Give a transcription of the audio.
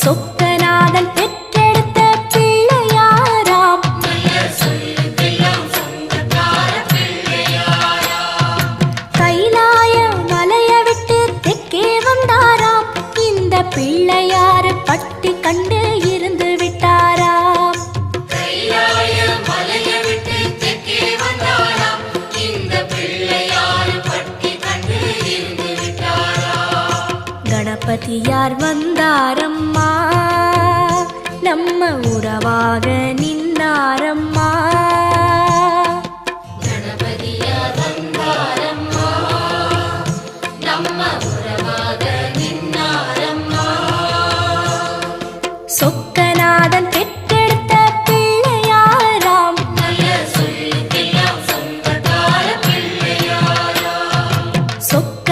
சொக்கநாதன் பெற்றெடுத்த பிள்ளையாராம். கைலாய மலைய விட்டு தெற்கே வந்தாராம். இந்த பிள்ளையாரு தளபதியார் வந்தாரம்மா? நம்ம உறவாக நின்றாரம்மா சொக்கநாதன் பெற்றெடுத்த பிள்ளையாராம் சொக்க